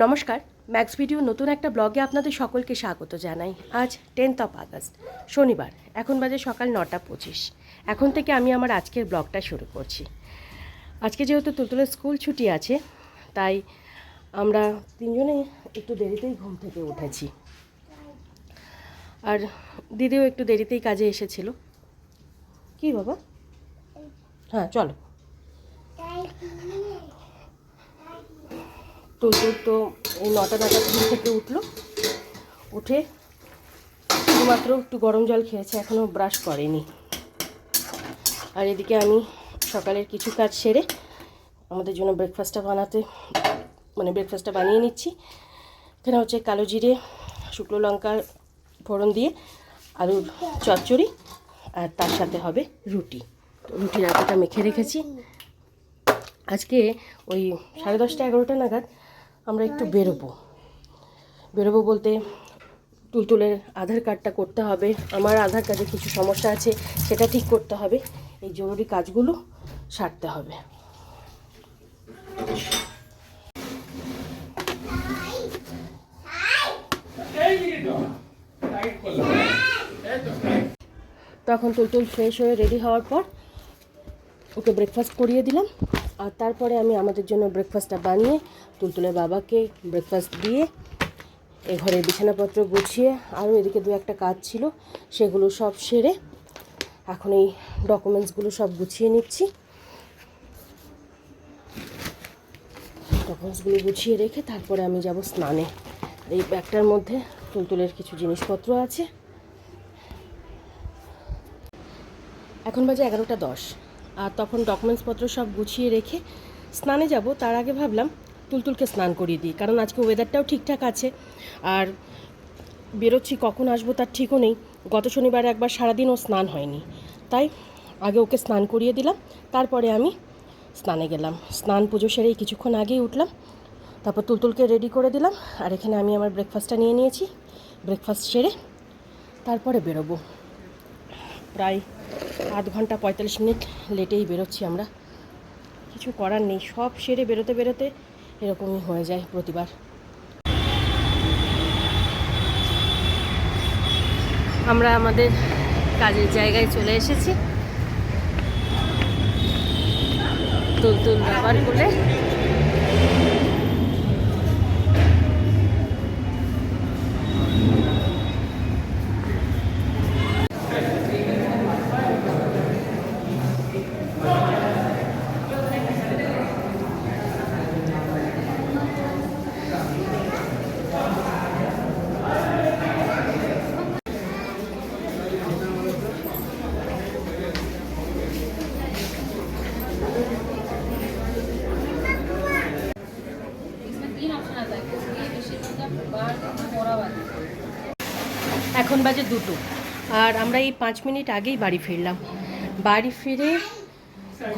নমস্কার max video নতুন একটা ব্লগে আপনাদের সকলকে স্বাগত জানাই। আজ টেন্থ অফ আগস্ট শনিবার, এখন বাজে সকাল নটা পঁচিশ। এখন থেকে আমি আমার আজকের ব্লগটা শুরু করছি। আজকে যেহেতু তুলতুলের স্কুল ছুটি আছে, তাই আমরা তিনজনে একটু দেরিতেই ঘুম থেকে উঠেছি। আর দিদিও একটু দেরিতেই কাজে এসেছিল। কি বাবা? হ্যাঁ চলো। তুলতুল তো এই নটা নটা ঘুম থেকে উঠল। উঠে শুধুমাত্র একটু গরম জল খেয়েছে, এখনও ব্রাশ করেনি। আর এদিকে আমি সকালের কিছু কাজ সেরে আমাদের জন্য ব্রেকফাস্টটা বানাতে মানে ব্রেকফাস্টটা বানিয়ে নিচ্ছি। এখানে হচ্ছে কালো জিরে, শুকনো লঙ্কার ফোড়ন দিয়ে আলুর চচ্চড়ি, আর তার সাথে হবে রুটি। রুটির আটাটা মেখে রেখেছি। আজকে ওই সাড়ে দশটা এগারোটা নাগাদ আমরা একটু বেরোবো। বেরোবো বলতে তুলতুলের আধার কার্ডটা করতে হবে। আমার আধার কার্ডে কিছু সমস্যা আছে, সেটা ঠিক করতে হবে। এই জরুরি কাজগুলো সারতে হবে। তখন তুলতুল ফ্রেশ হয়ে রেডি হওয়ার পর ওকে ব্রেকফাস্ট করিয়ে দিলাম। আর তারপরে আমি আমাদের জন্য ব্রেকফাস্টটা বানিয়ে তুলতুলের বাবাকে ব্রেকফাস্ট দিয়ে এ ঘরের বিছানাপত্র গুছিয়ে আরও এদিকে দু একটা কাজ ছিল, সেগুলো সব সেরে এখন এই ডকুমেন্টসগুলো সব গুছিয়ে নিচ্ছি। ডকুমেন্টসগুলো গুছিয়ে রেখে তারপরে আমি যাব স্নানে। এই ব্যাগটার মধ্যে তুলতুলের কিছু জিনিসপত্র আছে। এখন বাজে এগারোটা দশ। আর তখন ডকুমেন্টসপত্র সব গুছিয়ে রেখে স্নানে যাব। তার আগে ভাবলাম তুলতুলকে স্নান করিয়ে দিই, কারণ আজকে ওয়েদারটাও ঠিকঠাক আছে। আর বেরোচ্ছি কখন আসব তার ঠিকও নেই। গত শনিবার একবার সারাদিন ও স্নান হয়নি। তাই আগে ওকে স্নান করিয়ে দিলাম, তারপরে আমি স্নানে গেলাম। স্নান পুজো সেরেই কিছুক্ষণ আগেই উঠলাম, তারপর তুলতুলকে রেডি করে দিলাম, আর এখানে আমি আমার ব্রেকফাস্টটা নিয়ে নিয়েছি। ব্রেকফাস্ট সেরে তারপরে বেরোবো। প্রায় আধ ঘণ্টা পঁয়তাল্লিশ মিনিট লেটেই বেরোচ্ছি আমরা। কিছু করার নেই, সব সেরে বেরোতে বেরোতে এরকমই হয়ে যায় প্রতিবার। আমরা আমাদের কাজের জায়গায় চলে এসেছি। তুলতুল ব্যবহার করে বাজে দুটো। আর আমরা এই পাঁচ মিনিট আগেই বাড়ি ফিরলাম। বাড়ি ফিরে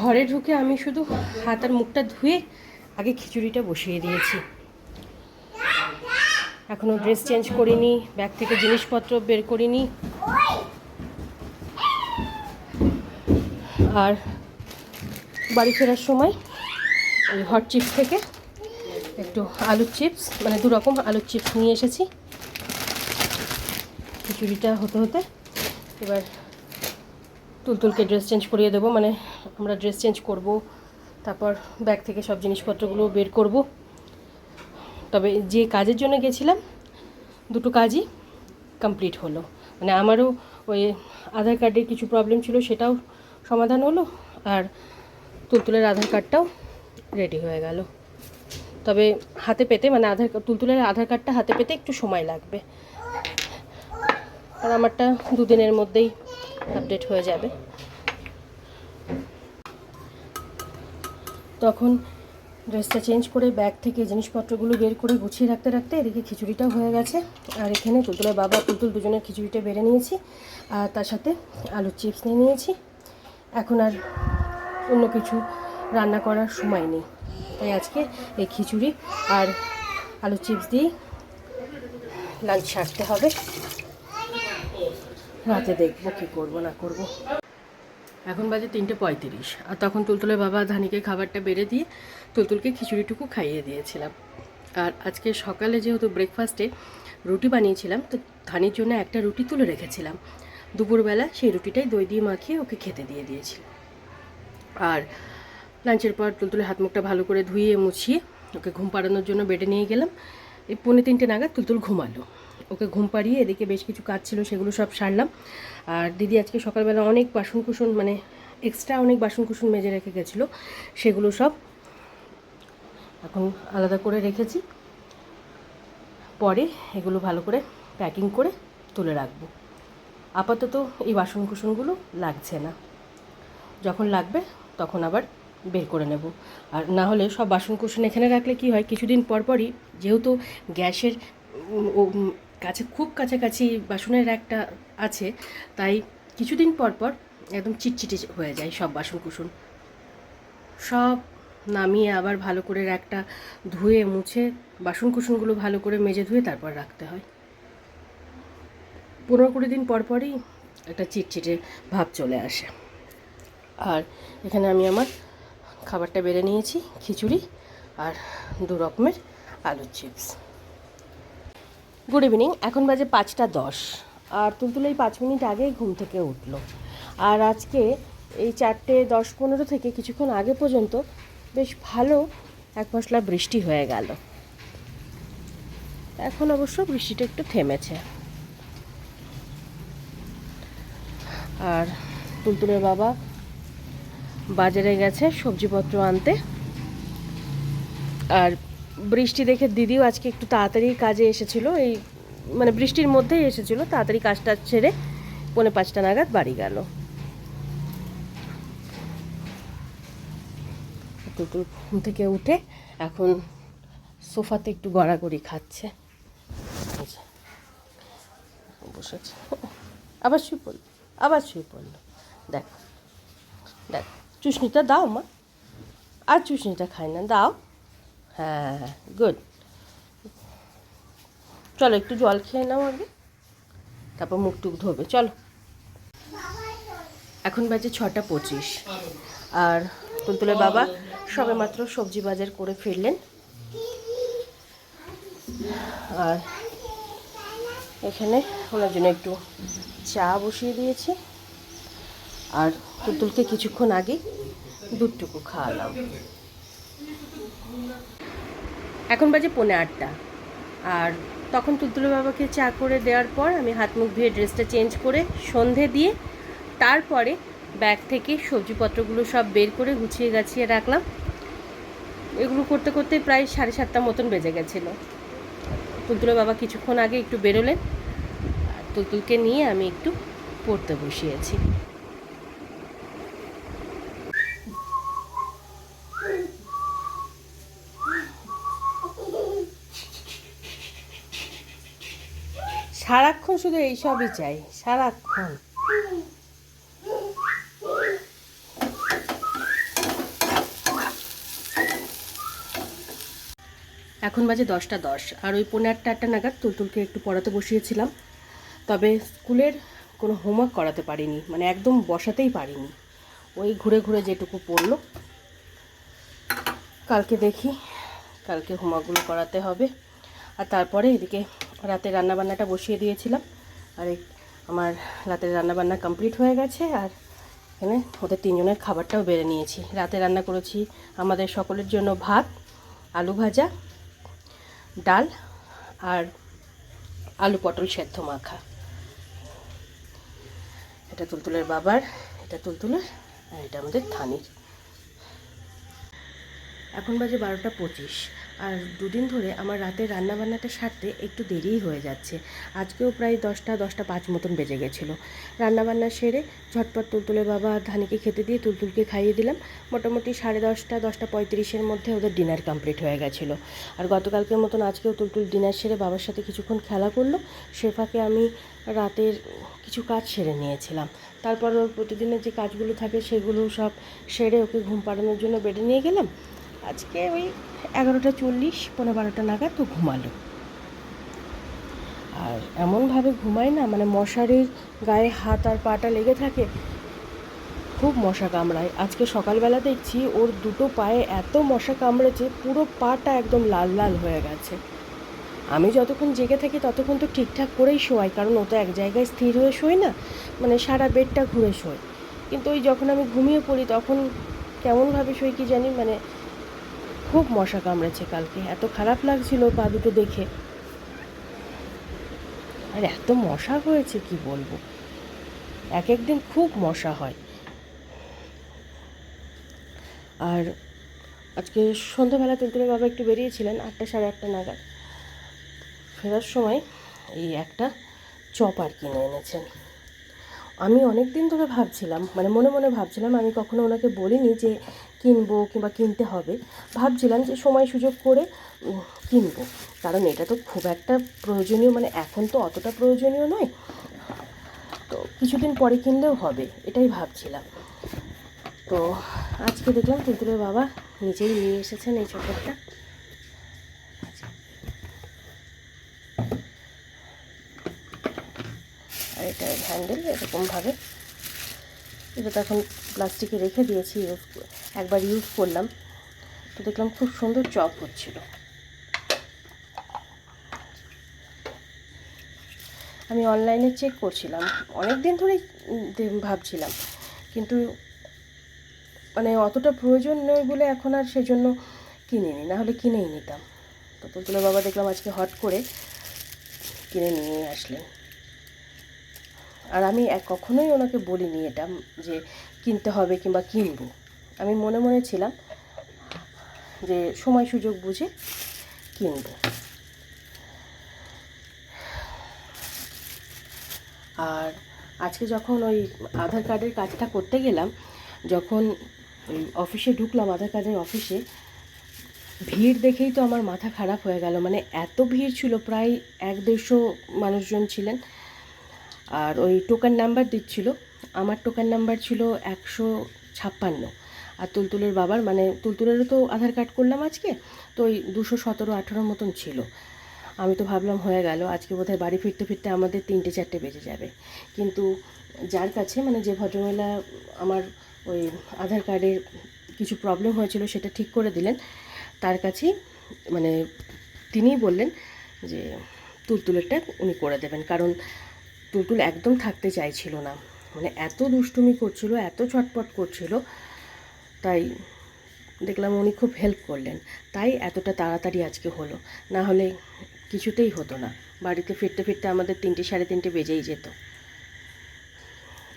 ঘরে ঢুকে আমি শুধু হাত আর মুখটা ধুয়ে আগে খিচুড়িটা বসিয়ে দিয়েছি। এখনও ড্রেস চেঞ্জ করিনি ব্যাগ থেকে জিনিসপত্র বের করিনি। আর বাড়ি ফেরার সময় ওই হট চিপস থেকে একটু আলুর চিপস মানে দু রকম আলুর চিপস নিয়ে এসেছি। খিচুড়িটা হতে হতে এবার তুলতুলকে ড্রেস চেঞ্জ করিয়ে দেবো। মানে আমরা ড্রেস চেঞ্জ করব, তারপর ব্যাগ থেকে সব জিনিসপত্রগুলো বের করব। তবে যে কাজের জন্য গেছিলাম, দুটো কাজই কমপ্লিট হলো। মানে আমারও ওই আধার কার্ডের কিছু প্রবলেম ছিল, সেটাও সমাধান হলো আর তুলতুলের আধার কার্ডটাও রেডি হয়ে গেল। তবে হাতে পেতে মানে আধার, তুলতুলের আধার কার্ডটা হাতে পেতে একটু সময় লাগবে। আর আমারটা দুদিনের মধ্যেই আপডেট হয়ে যাবে। তখন ড্রেসটা চেঞ্জ করে ব্যাগ থেকে জিনিসপত্রগুলো বের করে গুছিয়ে রাখতে রাখতে এদিকে খিচুড়িটাও হয়ে গেছে। আর এখানে তুলতুলের বাবা, তুলতুল দুজনের খিচুড়িটা বেড়ে নিয়েছি। আর তার সাথে আলুর চিপস নিয়ে নিয়েছি। এখন আর অন্য কিছু রান্না করার সময় নেই। তাই আজকে এই খিচুড়ি আর আলু চিপস দিয়েই লাঞ্চ সারতে হবে। রাতে দেখব কী করব, না করব। এখন বাজে তিনটে পঁয়ত্রিশ। আর তখন তুলতুলের বাবা ধানিকে খাবারটা বেড়ে দিয়ে তুলতুলকে খিচুড়িটুকু খাইয়ে দিয়েছিলাম। আর আজকে সকালে যেহেতু ব্রেকফাস্টে রুটি বানিয়েছিলাম, তো ধানির জন্য একটা রুটি তুলে রেখেছিলাম। দুপুরবেলা সেই রুটিটাই দই দিয়ে মাখিয়ে ওকে খেতে দিয়ে দিয়েছি। আর লাঞ্চের পর তুলতুলে হাত মুখটা ভালো করে ধুয়ে মুছিয়ে ওকে ঘুম পাড়ানোর জন্য বেডে নিয়ে গেলাম। এই পৌনে তিনটে নাগাদ তুলতুল ঘুমালো। ওকে ঘুম পাড়িয়ে এদিকে বেশ কিছু কাজ ছিল, সেগুলো সব সারলাম। আর দিদি আজকে সকালবেলা অনেক বাসন কুসন মানে এক্সট্রা অনেক বাসন কুসন মেজে রেখে গেছিল, সেগুলো সব এখন আলাদা করে রেখেছি। পরে এগুলো ভালো করে প্যাকিং করে তুলে রাখব। আপাতত এই বাসন কুসনগুলো লাগছে না। যখন লাগবে তখন আবার বের করে নেব। আর না হলে সব বাসন কুসন এখানে রাখলে কি হয়, কিছুদিন পর পরই যেহেতু গ্যাসের কাছে, খুব কাছাকাছি বাসনের একটা আছে, তাই কিছুদিন পর পর একদম চিটচিটে হয়ে যায় সব বাসন কুসন সব নামিয়ে আবার ভালো করে একটা ধুয়ে মুছে বাসন কুসনগুলো ভালো করে মেজে ধুয়ে তারপর রাখতে হয়। পনেরো কুড়ি দিন পর পরই একটা চিটচিটে ভাব চলে আসে। আর এখানে আমি আমার খাবারটা বেড়ে নিয়েছি, খিচুড়ি আর দু রকমের আলুর চিপস। গুড ইভিনিং এখন বাজে পাঁচটা দশ। আর তুলতুল এই পাঁচ মিনিট আগেই ঘুম থেকে উঠল। আর আজকে এই চারটে দশ পনেরো থেকে কিছুক্ষণ আগে পর্যন্ত বেশ ভালো এক মশলা বৃষ্টি হয়ে গেল। এখন অবশ্য বৃষ্টিটা একটু থেমেছে। আর তুলতুলের বাবা বাজারে গেছে সবজিপত্র আনতে। আর বৃষ্টি দেখে দিদিও আজকে একটু তাড়াতাড়ি কাজে এসেছিল, এই মানে বৃষ্টির মধ্যেই এসেছিল, তাড়াতাড়ি কাজটা ছেড়ে পৌনে পাঁচটা নাগাদ বাড়ি গেল। ঘুম থেকে উঠে এখন সোফাতে একটু গড়াগড়ি খাচ্ছে। বসেছে। আবার শুয়ে পড়ল, আবার শুয়ে পড়ল। দেখ দেখ, চুষনিটা দাও মা। আর চুষনিটা খাই না, দাও। হ্যাঁ গুড চলো, একটু জল খেয়ে নাও আগে, তারপর মুখ টুক ধোবে, চলো। এখন বাজে ছটা পঁচিশ, আর তুলতুলের বাবা সবে মাত্র সবজি বাজার করে ফিরলেন আর এখানে ওনার জন্য একটু চা বসিয়ে দিয়েছি, আর তুলতুলকে কিছুক্ষণ আগে দুধটুকু খাওয়ালাম। এখন বাজে পৌনে আটটা। আর তখন তুলতুলের বাবাকে চা করে দেওয়ার পর আমি হাত মুখ ধুয়ে ড্রেসটা চেঞ্জ করে সন্ধে দিয়ে তারপরে ব্যাগ থেকে সবজিপত্রগুলো সব বের করে গুছিয়ে গাছিয়ে রাখলাম। এগুলো করতে করতে প্রায় সাড়ে সাতটা মতন বেজে গেছিল। তুলতুলের বাবা কিছুক্ষণ আগে একটু বেরোলেন। তুলতুলকে নিয়ে আমি একটু পড়তে বসিয়েছি। সারাক্ষণ শুধু এইসবই চাই, সারাক্ষণ। এখন বাজে দশটা দশ, আর ওই পনেরো আটটা আটটা নাগাদ তুলতুলকে একটু পড়াতে বসিয়েছিলাম। তবে স্কুলের কোনো হোমওয়ার্ক করাতে পারিনি মানে একদম বসাতেই পারিনি। ওই ঘুরে ঘুরে যেটুকু পড়ল, কালকে দেখি, কালকে হোমওয়ার্কগুলো করাতে হবে। আর তারপরে এদিকে রাতে রান্নাবান্নাটা বসিয়ে দিয়েছিলাম। আর আমার রাতের রান্নাবান্না কমপ্লিট হয়ে গেছে আর এখানে ওদের তিনজনের খাবারটাও বেড়ে নিয়েছি। রাতে রান্না করেছি আমাদের সকলের জন্য ভাত, আলু ভাজা, ডাল আর আলু পটল সেদ্ধ মাখা। এটা তুলতুলের বাবার, এটা তুলতুলের আর এটা আমাদের থানির। এখন বাজে বারোটা পঁচিশ। আর দুদিন ধরে আমার রাতের রান্নাবান্নাটা সারতে একটু দেরিই হয়ে যাচ্ছে। আজকেও প্রায় দশটা দশটা পাঁচ মতন বেজে গেছিল। রান্নাবান্না সেরে ঝটপট তুলতুলের বাবা ধানিকে খেতে দিয়ে তুলতুলকে খাইয়ে দিলাম। মোটামুটি সাড়ে দশটা দশটা পঁয়ত্রিশের মধ্যে ওদের ডিনার কমপ্লিট হয়ে গেছিল। আর গতকালকের মতন আজকেও তুলতুল ডিনার সেরে বাবার সাথে কিছুক্ষণ খেলা করল। সে ফাঁকে আমি রাতের কিছু কাজ সেরে নিয়েছিলাম। তারপর ওর প্রতিদিনের যে কাজগুলো থাকে সেগুলো সব সেরে ওকে ঘুম পাড়ানোর জন্য বেডে নিয়ে গেলাম। আজকে ওই এগারোটা চল্লিশ, পনেরো বারোটা নাগাদ তো ঘুমালো। আর এমনভাবে ঘুমায় না মানে মশারির গায়ে হাত আর পাটা লেগে থাকে, খুব মশা কামড়ায়। আজকে সকালবেলা দেখছি ওর দুটো পায়ে এত মশা কামড়েছে, পুরো পাটা একদম লাল লাল হয়ে গেছে। আমি যতক্ষণ জেগে থাকি ততক্ষণ তো ঠিকঠাক করেই শোয়াই, কারণ ও তো এক জায়গায় স্থির হয়ে শোয় না মানে সারা বেডটা ঘুরে শোয়। কিন্তু ওই যখন আমি ঘুমিয়ে পড়ি তখন কেমনভাবে শোয় কি জানি মানে খুব মশা কামড়েছে কালকে। এত খারাপ লাগছিল পা দুটো দেখে। আর এত মশা হয়েছে কি বলব? এক একদিন খুব মশা হয়। আর আজকে সন্ধ্যাবেলা তুলতুলে বাবা একটু বেরিয়েছিলেন আটটা সাড়ে আটটা নাগাদ। ফেরার সময় এই একটা চপার কিনে এনেছেন। আমি অনেক দিন ধরে ভাবছিলাম মানে মনে মনে ভাবছিলাম, আমি কখনো ওনাকে বলিনি যে কিনবো কিংবা কিনতে হবে। ভাবছিলাম যে সময় সুযোগ করে কিনবো। কারণ এটা তো খুব একটা প্রয়োজনীয় মানে এখন তো অতটা প্রয়োজনীয় নয়। তো কিছুদিন পরে কিনলেও হবে, এটাই ভাবছিলাম। তো আজকে দেখলাম তুলতুলের বাবা নিজেই নিয়ে এসেছেন এই চকলেটটা। এটা হ্যান্ডেল এরকমভাবে। এটা তো এখন প্লাস্টিকে রেখে দিয়েছি ইউজ একবার ইউজ করলাম। তো দেখলাম খুব সুন্দর চপ হচ্ছিল। আমি অনলাইনে চেক করছিলাম। অনেক দিন ধরেই ভাবছিলাম। কিন্তু মানে অতটা প্রয়োজন নয় বলে এখন আর সেজন্য কিনিনি। না হলে কিনেই নিতাম। তো তুলতুলে বাবা দেখলাম আজকে হট করে কিনে নিয়ে আসলেন। আর আমি এক- কখনোই ওনাকে বলিনি এটা যে কিনতে হবে কিংবা কিনবো। আমি মনে মনে ছিলাম যে সময় সুযোগ বুঝে কিনবো। আর আজকে যখন ওই আধার কার্ডের কাজটা করতে গেলাম, যখন অফিসে ঢুকলাম আধার কার্ডের অফিসে, ভিড় দেখেই তো আমার মাথা খারাপ হয়ে গেল। মানে এত ভিড় ছিল, প্রায় এক দেড়শো মানুষজন ছিলেন। আর ওই টোকার নাম্বার দিচ্ছিল। আমার টোকার নাম্বার ছিল একশো ছাপ্পান্ন। আর তুলতুলের বাবার মানে তুলতুলেরও তো আধার কার্ড করলাম আজকে, তো ওই দুশো সতেরো আঠেরোর মতন ছিল। আমি তো ভাবলাম হয়ে গেল, আজকে বোধহয় বাড়ি ফিরতে ফিরতে আমাদের তিনটে চারটে বেজে যাবে। কিন্তু যার কাছে মানে যে ভদ্রমহিলা আমার ওই আধার কার্ডের কিছু প্রবলেম হয়েছিল, সেটা ঠিক করে দিলেন। তার কাছেই মানে তিনিই বললেন যে, তুলতুলেরটা উনি করে দেবেন। কারণ টুলটুল একদম থাকতে চাইছিল না। মানে এত দুষ্টুমি করছিল, এত ছটপট করছিল, তাই দেখলাম উনি খুব হেল্প করলেন। তাই এতটা তাড়াতাড়ি আজকে হলো। না হলে কিছুতেই হতো না। বাড়িতে ফিরতে ফিরতে আমাদের তিনটে সাড়ে তিনটে বেজেই যেত।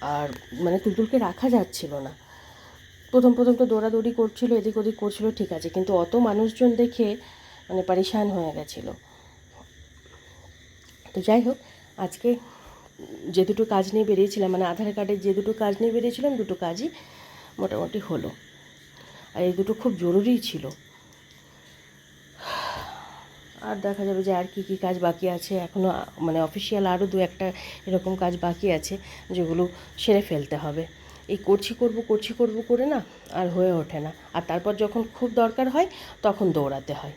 আর মানে তুলতুলকে রাখা যাচ্ছিল না। প্রথম প্রথম তো দৌড়াদৌড়ি করছিল, এদিক ওদিক করছিল, ঠিক আছে। কিন্তু অত মানুষজন দেখে মানে পারিশান হয়ে গেছিল। তো যাই হোক, আজকে যে দুটো কাজ নিয়ে বেরিয়েছিলাম মানে আধার কার্ডের যে দুটো কাজ নিয়ে বেরিয়েছিলাম, দুটো কাজই মোটামুটি হলো। আর এই দুটো খুব জরুরি ছিল। আর দেখা যাবে যে আর কি কি কাজ বাকি আছে। এখনও মানে অফিসিয়াল আরও দু একটা এরকম কাজ বাকি আছে, যেগুলো সেরে ফেলতে হবে। এই করছি করব করছি করব করে না, আর হয়ে ওঠে না। আর তারপর যখন খুব দরকার হয়, তখন দৌড়াতে হয়।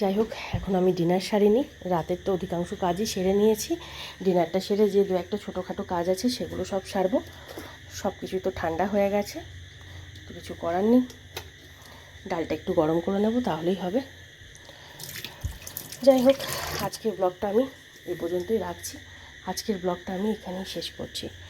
যাই হোক, এখন আমি ডিনার সারিনি। রাতের তো অধিকাংশ কাজই সেরে নিয়েছি। ডিনারটা সেরে যে দু একটা ছোটোখাটো কাজ আছে সেগুলো সব সারবো। সব কিছুই তো ঠান্ডা হয়ে গেছে, তো কিছু করার নেই। ডালটা একটু গরম করে নেব, তাহলেই হবে। যাই হোক, আজকের ব্লগটা আমি এ পর্যন্তই রাখছি। আজকের ব্লগটা আমি এখানেই শেষ করছি।